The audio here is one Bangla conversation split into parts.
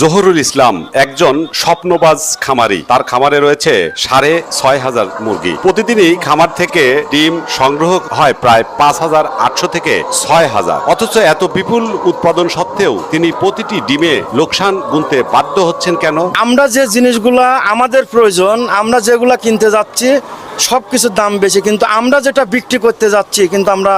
জহুরুল ইসলাম একজন স্বপ্নবাজ খামারি। তার খামারে রয়েছে সাড়ে ছয় হাজার মুরগি। প্রতিদিনই খামার থেকে ডিম সংগ্রহ হয় প্রায় পাঁচ হাজার আটশো থেকে ছয় হাজার। অথচ এত বিপুল উৎপাদন সত্ত্বেও তিনি প্রতিটি ডিমে লোকসান গুনতে বাধ্য হচ্ছেন কেন? আমরা যে জিনিসগুলা আমাদের প্রয়োজন, আমরা যেগুলা কিনতে যাচ্ছি সব কিছুর দাম বেশি। কিন্তু আমরা যেটা বিক্রি করতে যাচ্ছি, কিন্তু আমরা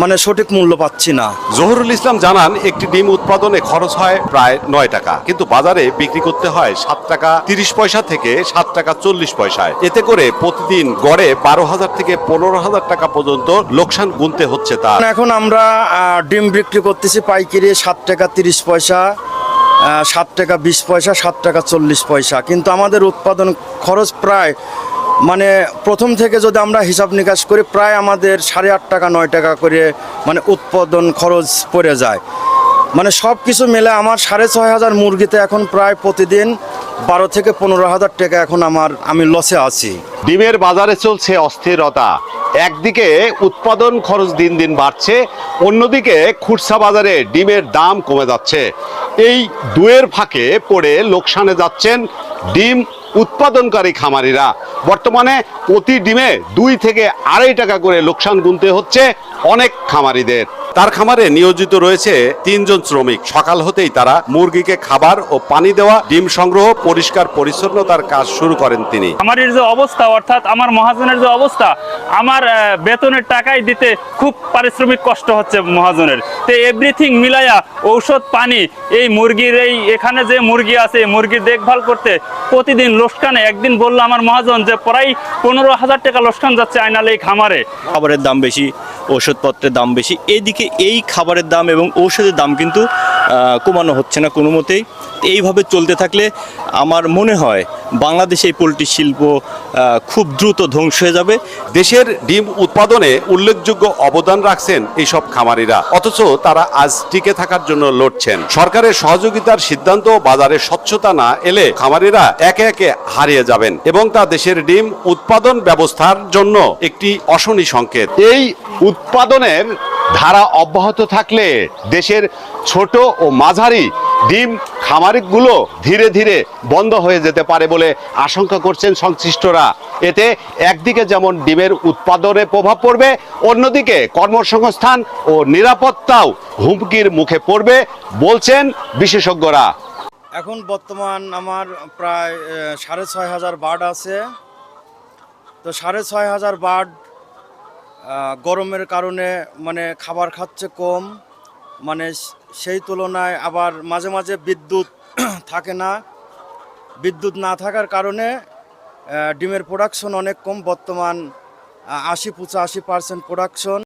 মানে সঠিক মূল্য পাচ্ছি না। জহুরুল ইসলাম জানান একটি ডিম উৎপাদনে খরচ হয় প্রায় নয় টাকা কিন্তু বাজারে বিক্রি করতে হয় সাত টাকা তিরিশ পয়সা থেকে সাত টাকা চল্লিশ পয়সায়। এতে করে প্রতিদিন গড়ে বারো হাজার থেকে পনেরো হাজার টাকা পর্যন্ত লোকসান গুনতে হচ্ছে তার। এখন আমরা ডিম বিক্রি করতেছি পাইকারি সাত টাকা তিরিশ পয়সা সাত টাকা বিশ পয়সা সাত টাকা চল্লিশ পয়সা। কিন্তু আমাদের উৎপাদন খরচ প্রায় মানে প্রথম থেকে যদি আমরা হিসাব নিকাশ করি, প্রায় আমাদের সাড়ে আট টাকা, নয় টাকা করে মানে উৎপাদন খরচ পড়ে যায়। মানে সব কিছু মিলে আমার সাড়ে ছয় হাজার মুরগিতে এখন প্রায় প্রতিদিন বারো থেকে পনেরো হাজার টাকা এখন আমার, আমি লসে আছি। ডিমের বাজারে চলছে অস্থিরতা। একদিকে উৎপাদন খরচ দিন দিন বাড়ছে, অন্যদিকে খুচরা বাজারে ডিমের দাম কমে যাচ্ছে। এই দুয়ের ফাঁকে পড়ে লোকসানে যাচ্ছেন ডিম উৎপাদনকারী খামারিরা। বর্তমানে প্রতি ডিমে দুই থেকে আড়াই টাকা করে লোকসান গুনতে হচ্ছে অনেক খামারিদের। তার খামারে নিয়োজিত রয়েছে তিনজন শ্রমিক। সকাল হতেই তারা মুরগিকে খাবার ও পানি দেওয়া ডিম সংগ্রহ পরিষ্কার পরিচ্ছন্নতার কাজ শুরু করেন তিনি। আমারের যে অবস্থা অর্থাৎ আমার মহাজনের যে অবস্থা আমার আহ, বেতনের টাকাই দিতে খুব পারিশ্রমিক কষ্ট হচ্ছে মহাজনের। তো এভরিথিং মিলাইয়া ঔষধ পানি এই মুরগির এই এখানে যে মুরগি আছে এই মুরগির দেখভাল করতে প্রতিদিন লোসকানে একদিন বলল আমার মহাজন যে প্রায় পনেরো হাজার টাকা লোসকান যাচ্ছে আইনালে এই খামারে। খাবারের দাম বেশি ওষুধপত্রের দাম বেশি। এদিকে এই খাবারের দাম এবং ঔষধের দাম কিন্তু কমানো হচ্ছে না কোনো মতেই। এইভাবে চলতে থাকলে আমার মনে হয় বাংলাদেশে এই পোলট্রি শিল্প খুব দ্রুত ধ্বংস হয়ে যাবে। দেশের ডিম উৎপাদনে উল্লেখযোগ্য অবদান রাখছেন এইসব খামারিরা অথচ তারা আজ টিকে থাকার জন্য লড়ছেন। সরকারের সহযোগিতার সিদ্ধান্ত বাজারে স্বচ্ছতা না এলে খামারিরা একে একে হারিয়ে যাবেন এবং তা দেশের ডিম উৎপাদন ব্যবস্থার জন্য একটি অশনি সংকেত। এই উৎপাদনের ধারা অব্যাহত থাকলে দেশের ছোট ও মাঝারি ডিম খামারিগুলো ধীরে ধীরে বন্ধ হয়ে যেতে পারে বলে আশঙ্কা করছেন সংশ্লিষ্টরা। এতে একদিকে যেমন ডিমের উৎপাদনে প্রভাব পড়বে, অন্যদিকে কর্মসংস্থান ও নিরাপত্তাও হুমকির মুখে পড়বে বলছেন বিশেষজ্ঞরা। এখন বর্তমান আমার প্রায় সাড়ে ছয় হাজার বার্ড আছে। তো সাড়ে ছয় হাজার বার্ড গরমের কারণে মানে খাবার খাচ্ছে কম। মানে সেই তুলনায় আবার মাঝে মাঝে বিদ্যুৎ থাকে না। বিদ্যুৎ না থাকার কারণে ডিমের প্রোডাকশন অনেক কম। বর্তমান আশি পঁচাশি পার্সেন্ট প্রোডাকশন